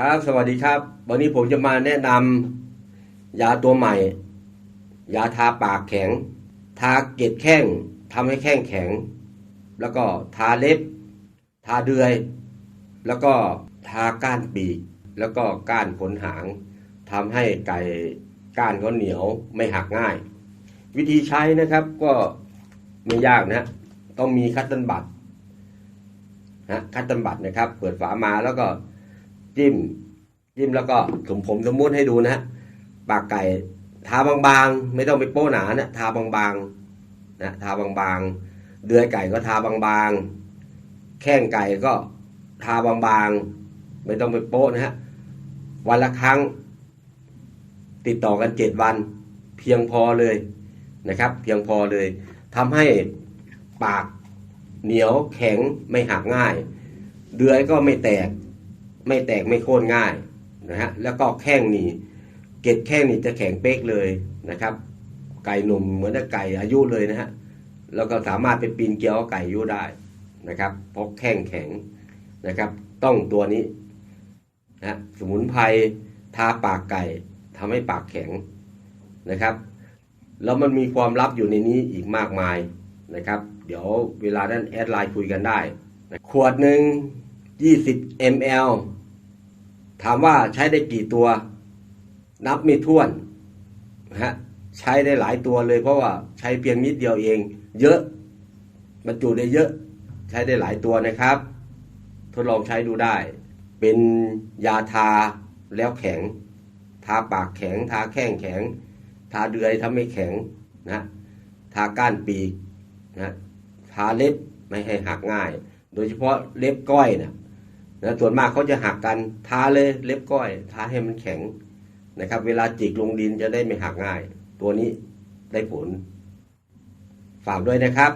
ครับสวัสดีครับ วันนี้ผมจะมาแนะนำยาตัวใหม่ ยาทาปากแข็ง ทาเกล็ดแข้งทำให้แข้งแข็ง แล้วก็ทาเล็บ ทาเดือย แล้วก็ทาก้านปีก แล้วก็ก้านขนหางทำให้ไก่ก้านเขาเหนียวไม่หักง่าย วิธีใช้นะครับก็ไม่ยากนะ ต้องมีคัตเติลบัตนะคัตเติลบัตนะครับ เปิดฝามาแล้วก็ จิ้ม จิ้มแล้วก็ผมผมสมมุติให้ดูนะฮะปากไก่ทาบางๆ ไม่ต้องไปโป้หนานะทาบางๆนะทาบางๆ เดือยไก่ก็ทาบางๆ แข้งไก่ก็ทาบางๆ ไม่ต้องไปโป้นะฮะวันละครั้ง ติดต่อกันเจ็ดวัน เพียงพอเลยนะครับ เพียงพอเลยทำให้ปากเหนียวแข็งไม่หักง่าย เดือยก็ไม่แตก ไม่แตกไม่โค่นง่ายนะฮะแล้วก็แข้งนี่เกล็ดแข้งนี่จะแข็งเป๊กเลยนะครับ ไก่หนุ่มเหมือนกับไก่อายุเลยนะฮะแล้วก็สามารถไปปีนเกลียวไก่อายุได้นะครับเพราะแข้งแข็งนะครับ ต้องตัวนี้นะสมุนไพรทาปากไก่ทำให้ปากแข็งนะครับ แล้วมันมีความลับอยู่ในนี้อีกมากมายนะครับ เดี๋ยวเวลานั้นแอดไลน์คุยกันได้ ขวดหนึ่ง 20 ml ถามว่าใช้ได้กี่ตัว นับไม่ถ้วนนะฮะใช้ได้หลายตัวเลย เพราะว่าใช้เพียงนิดเดียวเอง เยอะบรรจุได้เยอะ ใช้ได้หลายตัวนะครับ ทดลองใช้ดูได้ เป็นยาทาแล้วแข็ง ทาปากแข็ง ทาแข้งแข็ง ทาเดือยทำให้แข็งนะทาก้านปีกนะทาเล็บไม่ให้หักง่าย โดยเฉพาะเล็บก้อยนะ นะส่วนมากเขาจะหักกันทาเลยเล็บก้อยทาให้มันแข็งนะครับ เวลาจิกลงดินจะได้ไม่หักง่าย ตัวนี้ได้ผล ฝากด้วยนะครับ